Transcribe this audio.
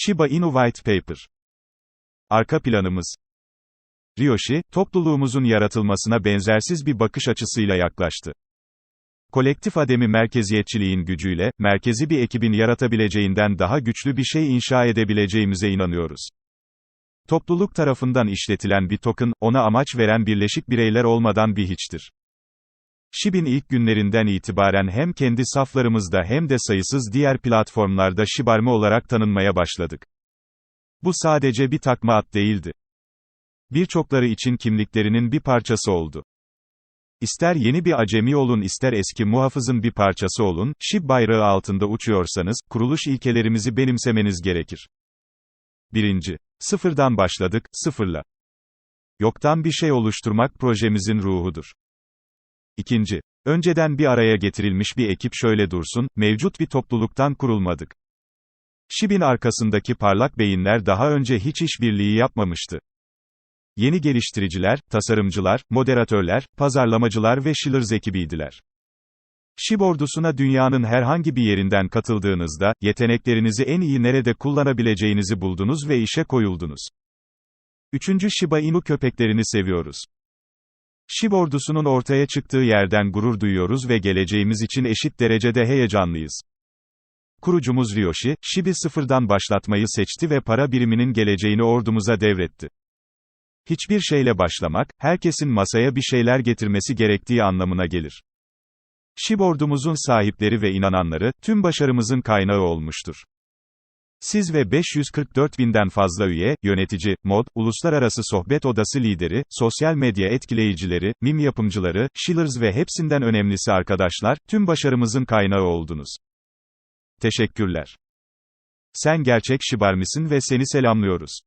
Shiba Inu White Paper. Arka planımız. Ryoshi, topluluğumuzun yaratılmasına benzersiz bir bakış açısıyla yaklaştı. Kolektif ademi merkeziyetçiliğin gücüyle, merkezi bir ekibin yaratabileceğinden daha güçlü bir şey inşa edebileceğimize inanıyoruz. Topluluk tarafından işletilen bir token, ona amaç veren birleşik bireyler olmadan bir hiçtir. Shib'in ilk günlerinden itibaren hem kendi saflarımızda hem de sayısız diğer platformlarda Shibarma olarak tanınmaya başladık. Bu sadece bir takma ad değildi. Birçokları için kimliklerinin bir parçası oldu. İster yeni bir acemi olun ister eski muhafızın bir parçası olun, Shib bayrağı altında uçuyorsanız, kuruluş ilkelerimizi benimsemeniz gerekir. 1. Sıfırdan başladık, sıfırla. Yoktan bir şey oluşturmak projemizin ruhudur. İkinci, önceden bir araya getirilmiş bir ekip şöyle dursun, mevcut bir topluluktan kurulmadık. Shib'in arkasındaki parlak beyinler daha önce hiç işbirliği yapmamıştı. Yeni geliştiriciler, tasarımcılar, moderatörler, pazarlamacılar ve Shillers ekibiydiler. Shib ordusuna dünyanın herhangi bir yerinden katıldığınızda, yeteneklerinizi en iyi nerede kullanabileceğinizi buldunuz ve işe koyuldunuz. Üçüncü Shiba Inu köpeklerini seviyoruz. Shib ordusunun ortaya çıktığı yerden gurur duyuyoruz ve geleceğimiz için eşit derecede heyecanlıyız. Kurucumuz Ryoshi, Shib'i sıfırdan başlatmayı seçti ve para biriminin geleceğini ordumuza devretti. Hiçbir şeyle başlamak, herkesin masaya bir şeyler getirmesi gerektiği anlamına gelir. Shib ordumuzun sahipleri ve inananları, tüm başarımızın kaynağı olmuştur. Siz ve 544 binden fazla üye, yönetici, mod, uluslararası sohbet odası lideri, sosyal medya etkileyicileri, mim yapımcıları, Shillers ve hepsinden önemlisi arkadaşlar, tüm başarımızın kaynağı oldunuz. Teşekkürler. Sen gerçek şibar mısın ve seni selamlıyoruz.